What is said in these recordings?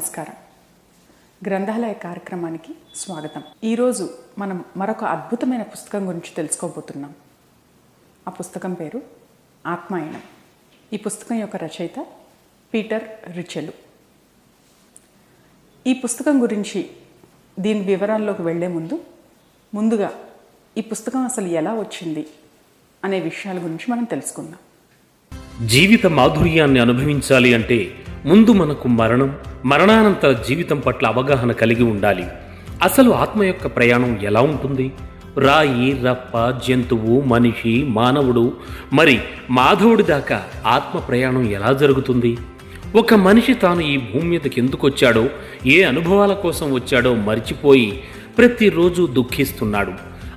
నమస్కారం. గ్రంథాలయ కార్యక్రమానికి స్వాగతం. ఈరోజు మనం మరొక అద్భుతమైన పుస్తకం గురించి తెలుసుకోబోతున్నాం. ఆ పుస్తకం పేరు ఆత్మాయణం. ఈ పుస్తకం యొక్క రచయిత పీటర్ రిచెలు. ఈ పుస్తకం గురించి దీని వివరాల్లోకి వెళ్ళే ముందు ముందుగా ఈ పుస్తకం అసలు ఎలా వచ్చింది అనే విషయాల గురించి మనం తెలుసుకుందాం. జీవిత మాధుర్యాన్ని అనుభవించాలి అంటే ముందు మనకు మరణం మరణానంతర జీవితం పట్ల అవగాహన కలిగి ఉండాలి. అసలు ఆత్మ యొక్క ప్రయాణం ఎలా ఉంటుంది? రాయి రప్ప జంతువు మనిషి మానవుడు మరి మాధవుడి దాకా ఆత్మ ప్రయాణం ఎలా జరుగుతుంది? ఒక మనిషి తాను ఈ భూమి మీదకి ఎందుకు వచ్చాడో ఏ అనుభవాల కోసం వచ్చాడో మరిచిపోయి ప్రతిరోజు దుఃఖిస్తున్నాడు.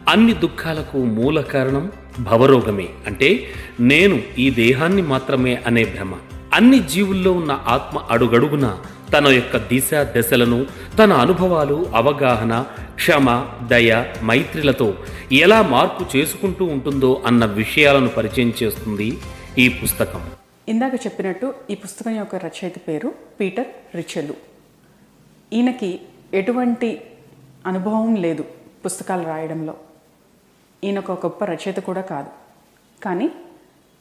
అన్ని దుఃఖాలకు మూల కారణం భవరోగమే. అంటే నేను ఈ దేహాన్ని మాత్రమే అనే భ్రమ. అన్ని జీవుల్లో ఉన్న ఆత్మ అడుగడుగున తన యొక్క దిశ దశలను తన అనుభవాలు అవగాహన క్షమ దయ మైత్రిలతో ఎలా మార్పు చేసుకుంటూ ఉంటుందో అన్న విషయాలను పరిచయం చేస్తుంది ఈ పుస్తకం. ఇందాక చెప్పినట్టు ఈ పుస్తకం యొక్క రచయిత పేరు పీటర్ రిచెలు ఈయనకి ఎటువంటి అనుభవం లేదు పుస్తకాలు రాయడంలో. ఈయన ఒక గొప్ప రచయిత కూడా కాదు. కానీ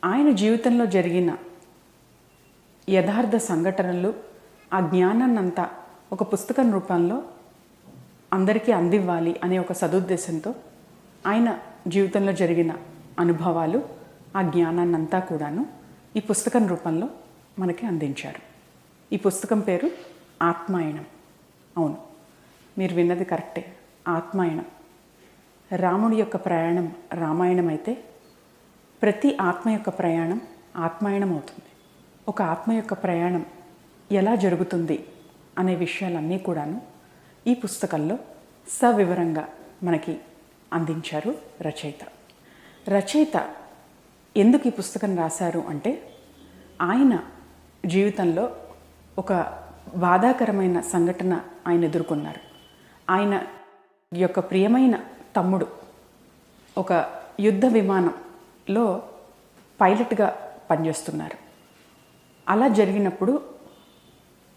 ఆయన జీవితంలో జరిగిన యథార్థ సంఘటనలు ఆ జ్ఞానాన్నంతా ఒక పుస్తకం రూపంలో అందరికీ అందివ్వాలి అనే ఒక సదుద్దేశంతో ఆయన జీవితంలో జరిగిన అనుభవాలు ఆ జ్ఞానాన్నంతా కూడాను ఈ పుస్తకం రూపంలో మనకి అందించారు. ఈ పుస్తకం పేరు ఆత్మాయణం. అవును మీరు విన్నది కరెక్టే. ఆత్మాయణం. రాముడి యొక్క ప్రయాణం రామాయణం అయితే ప్రతి ఆత్మ యొక్క ప్రయాణం ఆత్మాయణం అవుతుంది ఒక ఆత్మ యొక్క ప్రయాణం ఎలా జరుగుతుంది అనే విషయాలన్నీ కూడాను ఈ పుస్తకంలో సవివరంగా మనకి అందించారు రచయిత. రచయిత ఎందుకు ఈ పుస్తకం రాశారు అంటే ఆయన జీవితంలో ఒక బాధాకరమైన సంఘటన ఆయన ఎదుర్కొన్నారు. ఆయన యొక్క ప్రియమైన తమ్ముడు. ఒక యుద్ధ విమానంలో పైలట్గా పనిచేస్తున్నారు. అలా జరిగినప్పుడు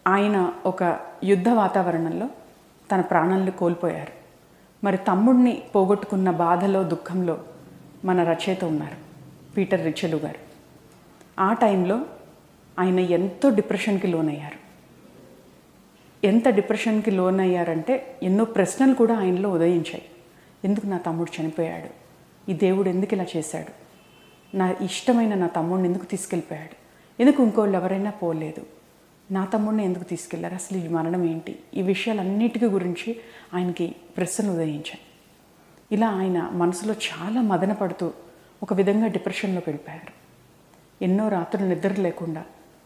ఆయన ఒక యుద్ధ వాతావరణంలో తన ప్రాణాలను కోల్పోయారు. మరి తమ్ముడిని పోగొట్టుకున్న బాధలో దుఃఖంలో మన రచయిత ఉన్నారు పీటర్ రిచెలు గారు. ఆ టైంలో ఆయన ఎంతో డిప్రెషన్కి లోనయ్యారు. ఎంత డిప్రెషన్కి లోనయ్యారంటే ఎన్నో ప్రశ్నలు కూడా ఆయనలో ఉదయించాయి. ఎందుకు నా తమ్ముడు చనిపోయాడు? ఈ దేవుడు ఎందుకు ఇలా చేశాడు? నా ఇష్టమైన నా తమ్ముడిని ఎందుకు తీసుకెళ్ళిపోయాడు? ఎందుకు ఇంకోళ్ళు ఎవరైనా పోలేదు? నా తమ్ముడిని ఎందుకు తీసుకెళ్ళారు? అసలు ఈ మరణం ఏంటి? ఈ విషయాలన్నిటికీ గురించి ఆయనకి ప్రశ్నలు ఉదయించాయి. ఇలా ఆయన మనసులో చాలా మదన పడుతూ ఒక విధంగా డిప్రెషన్లోకి వెళ్ళిపోయారు ఎన్నో రాత్రులు నిద్ర లేకుండా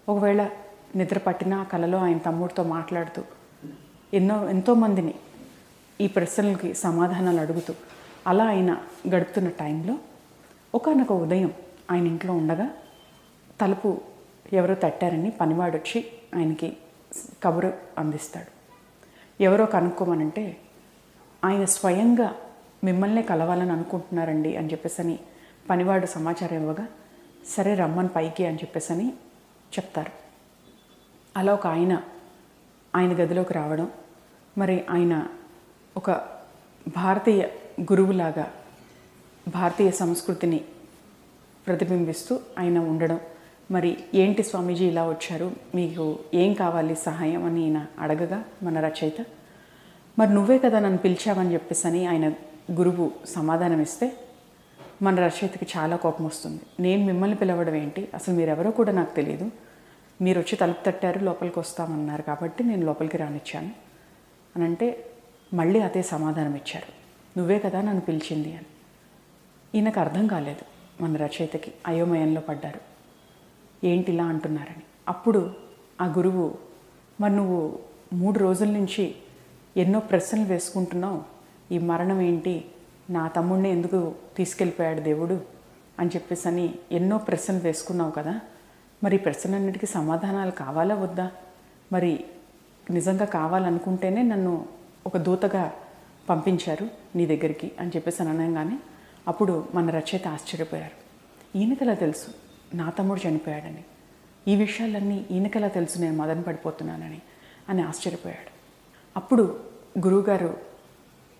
ఒకవేళ నిద్ర పట్టినా ఆ కలలో ఆయన తమ్ముడితో మాట్లాడుతూ ఎన్నో ఎంతోమందిని ఈ ప్రశ్నలకి సమాధానాలు అడుగుతూ అలా ఆయన గడుపుతున్న టైంలో ఒకనొక ఉదయం ఆయన ఇంట్లో ఉండగా తలుపు ఎవరో తట్టారని పనివాడు వచ్చి ఆయనకి కబురు అందిస్తాడు. ఎవరో కనుక్కోమనంటే ఆయన స్వయంగా మిమ్మల్నే కలవాలని అనుకుంటున్నారండి అని చెప్పేసి అని పనివాడు సమాచారం ఇవ్వగా సరే రమ్మని పైకి అని చెప్పేసి అని చెప్తారు. అలా ఒక ఆయన ఆయన గదిలోకి రావడం మరి ఆయన ఒక భారతీయ గురువులాగా భారతీయ సంస్కృతిని ప్రతిబింబిస్తూ ఆయన ఉండడం. మరి ఏంటి స్వామీజీ ఇలా వచ్చారు? మీకు ఏం కావాలి సహాయం అని ఈయన అడగగా మన రచయిత. మరి నువ్వే కదా నన్ను పిలిచావని చెప్పేసి అని ఆయన గురువు సమాధానం ఇస్తే మన రచయితకి చాలా కోపం వస్తుంది. నేను మిమ్మల్ని పిలవడం ఏంటి? అసలు మీరెవరో కూడా నాకు తెలియదు మీరు వచ్చి తలుపు తట్టారు లోపలికి వస్తామన్నారు కాబట్టి నేను లోపలికి రానిచ్చాను. అని అంటే మళ్ళీ అదే సమాధానం ఇచ్చారు నువ్వే కదా నన్ను పిలిచింది అని. ఈయనకు అర్థం కాలేదు మన రచయితకి అయోమయంలో పడ్డారు. ఏంటి ఇలా అంటున్నారని. అప్పుడు ఆ గురువు మరి నువ్వు మూడు రోజుల నుంచి ఎన్నో ప్రశ్నలు వేసుకుంటున్నావు. ఈ మరణం ఏంటి? నా తమ్ముడిని ఎందుకు తీసుకెళ్ళిపోయాడు దేవుడు? అని చెప్పేసి అని ఎన్నో ప్రశ్నలు వేసుకున్నావు కదా. మరి ప్రశ్నలన్నిటికీ సమాధానాలు కావాలా వద్దా? మరి నిజంగా కావాలనుకుంటేనే నన్ను ఒక దూతగా పంపించారు నీ దగ్గరికి అని చెప్పేసి అనగానే అప్పుడు మన రచయిత ఆశ్చర్యపోయారు. ఈయనకలా తెలుసు? నా తమ్ముడు చనిపోయాడని. ఈ విషయాలన్నీ ఈయనకలా తెలుసు? నేను మదన పడిపోతున్నానని అని ఆశ్చర్యపోయాడు. అప్పుడు గురువుగారు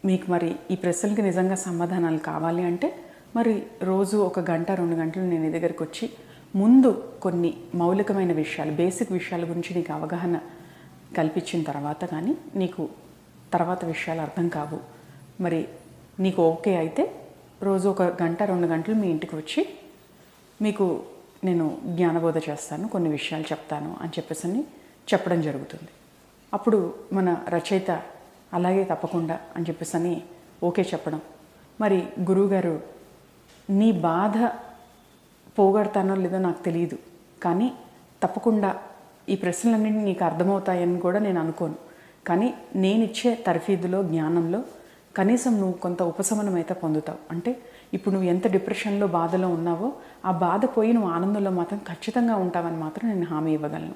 మీకు మరి ఈ ప్రశ్నలకి నిజంగా సమాధానాలు కావాలి అంటే మరి రోజు ఒక గంట రెండు గంటలు నేను నీ దగ్గరికి వచ్చి ముందు కొన్ని మౌలికమైన విషయాలు బేసిక్ విషయాల గురించి నీకు అవగాహన కల్పించిన తర్వాత కానీ నీకు తర్వాత విషయాలు అర్థం కావు. మరి నీకు ఓకే అయితే రోజు ఒక గంట రెండు గంటలు మీ ఇంటికి వచ్చి మీకు నేను జ్ఞానబోధ చేస్తాను కొన్ని విషయాలు చెప్తాను అని చెప్పేసి అని చెప్పడం జరుగుతుంది. అప్పుడు మన రచయిత అలాగే తప్పకుండా అని చెప్పేసి అని ఓకే చెప్పడం. మరి గురువుగారు నీ బాధ పోగొడతానో లేదో నాకు తెలియదు కానీ తప్పకుండా ఈ ప్రశ్నలన్నింటినీ నీకు అర్థమవుతాయని కూడా నేను అనుకోను. కానీ నేను ఇచ్చే తర్ఫీదులో జ్ఞానంలో కనీసం నువ్వు కొంత ఉపశమనం అయితే పొందుతావు. అంటే ఇప్పుడు నువ్వు ఎంత డిప్రెషన్లో బాధలో ఉన్నావో ఆ బాధ పోయి నువ్వు ఆనందంలో మాత్రం ఖచ్చితంగా ఉంటావని మాత్రం నేను హామీ ఇవ్వగలను.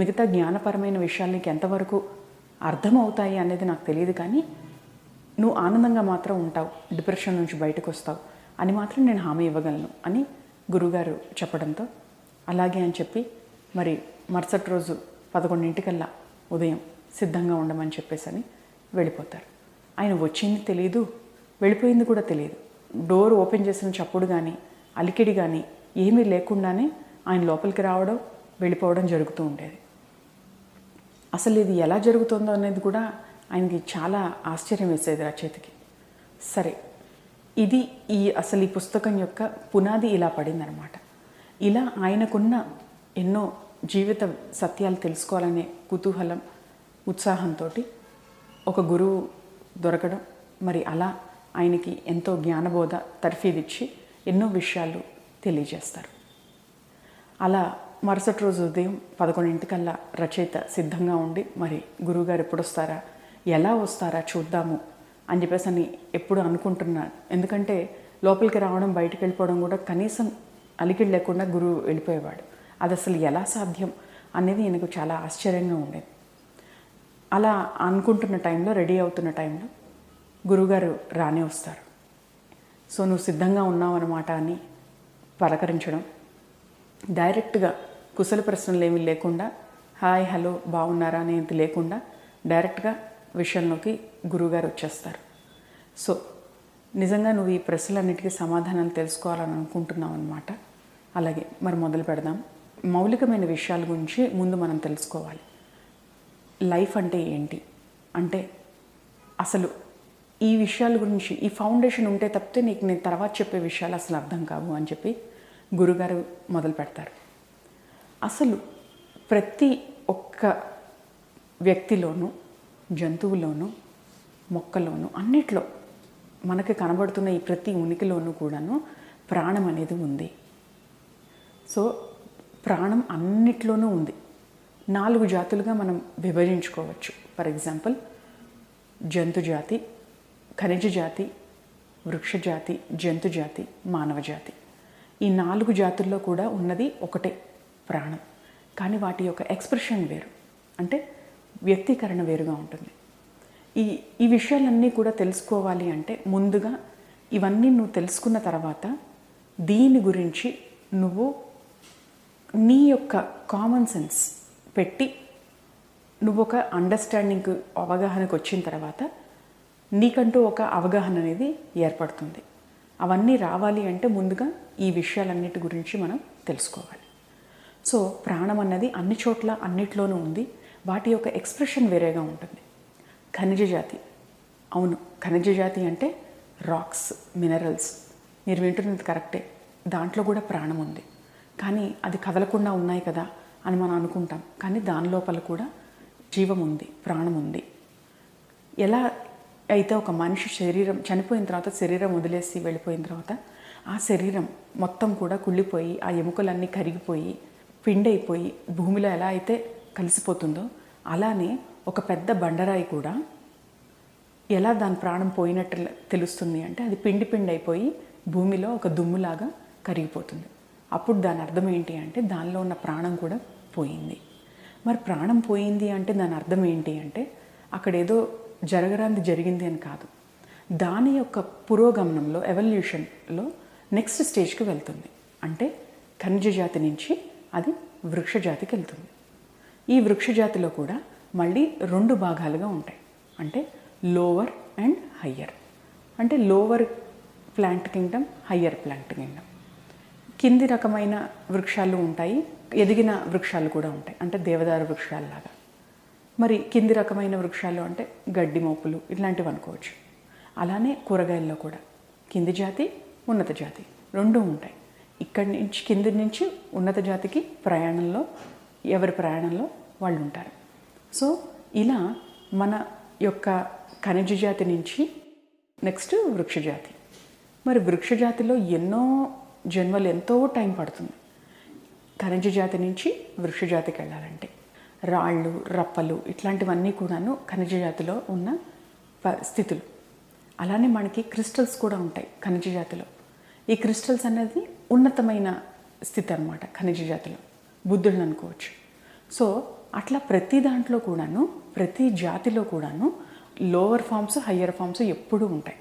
మిగతా జ్ఞానపరమైన విషయాలు నీకు ఎంతవరకు అర్థమవుతాయి అనేది నాకు తెలియదు కానీ నువ్వు ఆనందంగా మాత్రం ఉంటావు డిప్రెషన్ నుంచి బయటకు వస్తావు అని మాత్రం నేను హామీ ఇవ్వగలను అని గురుగారు చెప్పడంతో. అలాగే అని చెప్పి మరి మరుసటి రోజు పదకొండింటికల్లా ఉదయం సిద్ధంగా ఉండమని చెప్పేసి అని వెళ్ళిపోతారు. ఆయన వచ్చింది తెలియదు వెళ్ళిపోయింది కూడా తెలియదు డోర్ ఓపెన్ చేసిన చప్పుడు కానీ అలికిడి కానీ ఏమీ లేకుండానే ఆయన లోపలికి రావడం వెళ్ళిపోవడం జరుగుతూ ఉండేది. అసలు ఇది ఎలా జరుగుతుందో అనేది కూడా ఆయనకి చాలా ఆశ్చర్యం వేసేది రచయితకి సరే ఇది ఈ అసలు ఈ పుస్తకం యొక్క పునాది ఇలా పడిందనమాట ఇలా ఆయనకున్న ఎన్నో జీవిత సత్యాలు తెలుసుకోవాలనే కుతూహలం ఉత్సాహంతో ఒక గురువు దొరకడం మరి అలా ఆయనకి ఎంతో జ్ఞానబోధ తర్ఫీదిచ్చి ఎన్నో విషయాలు తెలియజేస్తారు. అలా మరుసటి రోజు ఉదయం పదకొండింటికల్లా రచయిత సిద్ధంగా ఉండి మరి గురువుగారు ఎప్పుడు వస్తారా ఎలా వస్తారా చూద్దాము అని చెప్పేసి అని ఎప్పుడు అనుకుంటున్నాను ఎందుకంటే లోపలికి రావడం బయటికి వెళ్ళిపోవడం కూడా కనీసం అలికిడి లేకుండా గురువు వెళ్ళిపోయేవాడు. అది అసలు ఎలా సాధ్యం అనేది నాకు చాలా ఆశ్చర్యంగా ఉండేది. అలా అనుకుంటున్న టైంలో రెడీ అవుతున్న టైంలో గురువుగారు రానే వస్తారు. సో నువ్వు సిద్ధంగా ఉన్నావన్నమాట అని పలకరించడం. డైరెక్ట్గా కుశల ప్రశ్నలు ఏమీ లేకుండా హాయ్ హలో బాగున్నారా? అనేది లేకుండా డైరెక్ట్గా విషయంలోకి గురువుగారు వచ్చేస్తారు. సో నిజంగా నువ్వు ఈ ప్రశ్నలన్నిటికీ సమాధానాలు తెలుసుకోవాలని అనుకుంటున్నావు అనమాట అలాగే మరి మొదలు పెడదాం. మౌలికమైన విషయాల గురించి ముందు మనం తెలుసుకోవాలి. లైఫ్ అంటే ఏంటి? అంటే అసలు ఈ విషయాల గురించి ఈ ఫౌండేషన్ ఉంటే తప్పితే నీకు నేను తర్వాత చెప్పే విషయాలు అసలు అర్థం కావు అని చెప్పి గురుగారు మొదలు పెడతారు. అసలు ప్రతి ఒక్క వ్యక్తిలోనూ జంతువులోనూ మొక్కలోనూ అన్నిట్లో మనకి కనబడుతున్న ఈ ప్రతి ఉనికిలోనూ కూడాను ప్రాణం అనేది ఉంది. సో ప్రాణం అన్నిట్లోనూ ఉంది. నాలుగు జాతులుగా మనం విభజించుకోవచ్చు. ఫర్ ఎగ్జాంపుల్ జంతు జాతి ఖనిజ జాతి వృక్ష జాతి జంతు జాతి మానవ జాతి. ఈ నాలుగు జాతుల్లో కూడా ఉన్నది ఒకటే ప్రాణం. కానీ వాటి యొక్క ఎక్స్ప్రెషన్ వేరు. అంటే వ్యక్తీకరణ వేరుగా ఉంటుంది. ఈ ఈ విషయాలన్నీ కూడా తెలుసుకోవాలి అంటే ముందుగా ఇవన్నీ నువ్వు తెలుసుకున్న తర్వాత దీని గురించి నువ్వు నీ యొక్క కామన్ సెన్స్ పెట్టి నువ్వు ఒక అండర్స్టాండింగ్ అవగాహనకు వచ్చిన తర్వాత నీకంటూ ఒక అవగాహన అనేది ఏర్పడుతుంది. అవన్నీ రావాలి అంటే ముందుగా ఈ విషయాలన్నిటి గురించి మనం తెలుసుకోవాలి. సో ప్రాణం అన్నది అన్ని చోట్ల అన్నిట్లోనూ ఉంది. వాటి యొక్క ఎక్స్ప్రెషన్ వేరేగా ఉంటుంది. ఖనిజ జాతి. అవును ఖనిజ జాతి అంటే రాక్స్ మినరల్స్ మీరు వింటున్నది కరెక్టే దాంట్లో కూడా ప్రాణం ఉంది. కానీ అది కదలకుండా ఉన్నాయి కదా. అని మనం అనుకుంటాం. కానీ దాని లోపల కూడా జీవం ఉంది ప్రాణం ఉంది ఎలా అయితే ఒక మనిషి శరీరం చనిపోయిన తర్వాత శరీరం వదిలేసి వెళ్ళిపోయిన తర్వాత ఆ శరీరం మొత్తం కూడా కుళ్ళిపోయి ఆ ఎముకలన్నీ కరిగిపోయి పిండి అయిపోయి భూమిలో ఎలా అయితే కలిసిపోతుందో అలానే ఒక పెద్ద బండరాయి కూడా ఎలా దాని ప్రాణం పోయినట్టు తెలుస్తుంది అంటే అది పిండి పిండి అయిపోయి భూమిలో ఒక దుమ్ములాగా కరిగిపోతుంది. అప్పుడు దాని అర్థం ఏంటి అంటే దానిలో ఉన్న ప్రాణం కూడా పోయింది. మరి ప్రాణం పోయింది అంటే దాని అర్థం ఏంటి అంటే అక్కడ ఏదో జరగరాంది జరిగింది అని కాదు. దాని యొక్క పురోగమనంలో ఎవల్యూషన్లో నెక్స్ట్ స్టేజ్కి వెళ్తుంది. అంటే ఖనిజ జాతి నుంచి అది వృక్షజాతికి వెళ్తుంది. ఈ వృక్షజాతిలో కూడా మళ్ళీ రెండు భాగాలుగా ఉంటాయి. అంటే లోవర్ అండ్ హయ్యర్ అంటే lower plant kingdom higher plant kingdom కింది రకమైన వృక్షాలు ఉంటాయి ఎదిగిన వృక్షాలు కూడా ఉంటాయి. అంటే దేవదారు వృక్షాలలాగా. మరి కింది రకమైన వృక్షాలు అంటే గడ్డి మోపులు ఇట్లాంటివి అనుకోవచ్చు. అలానే కూరగాయల్లో కూడా. కింది జాతి ఉన్నత జాతి రెండు ఉంటాయి. ఇక్కడి నుంచి కింది నుంచి ఉన్నత జాతికి ప్రయాణంలో ఎవరి ప్రయాణంలో వాళ్ళు ఉంటారు. సో ఇలా మన యొక్క ఖనిజ జాతి నుంచి నెక్స్ట్ వృక్షజాతి మరి వృక్షజాతిలో ఎన్నో జన్మలు ఎంతో టైం పడుతుంది. ఖనిజ జాతి నుంచి వృక్ష జాతికి వెళ్ళాలంటే. రాళ్ళు రప్పలు ఇట్లాంటివన్నీ కూడాను ఖనిజ జాతిలో ఉన్న ప- స్థితులు. అలానే మనకి క్రిస్టల్స్ కూడా ఉంటాయి ఖనిజ జాతిలో. ఈ క్రిస్టల్స్ అనేది ఉన్నతమైన స్థితి అన్నమాట ఖనిజ జాతిలో. బుద్ధులను అనుకోవచ్చు. సో అట్లా ప్రతి దాంట్లో కూడాను ప్రతి జాతిలో కూడాను లోవర్ ఫామ్స్ హయ్యర్ ఫామ్స్ ఎప్పుడూ ఉంటాయి.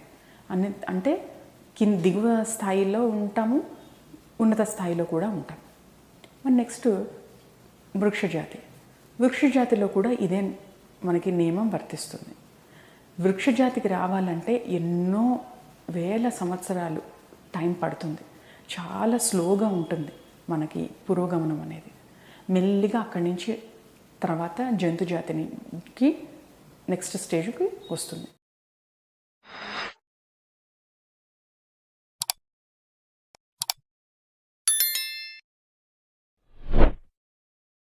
అన్ని అంటే కింద దిగువ స్థాయిలో ఉంటాము ఉన్నత స్థాయిలో కూడా ఉంటాం. మరి నెక్స్ట్ వృక్షజాతి. వృక్షజాతిలో కూడా ఇదే మనకి నియమం వర్తిస్తుంది. వృక్షజాతికి రావాలంటే ఎన్నో వేల సంవత్సరాలు టైం పడుతుంది. చాలా స్లోగా ఉంటుంది మనకి పురోగమనం అనేది. మెల్లిగా అక్కడి నుంచి తర్వాత జంతు జాతికి నెక్స్ట్ స్టేజ్కి వస్తుంది.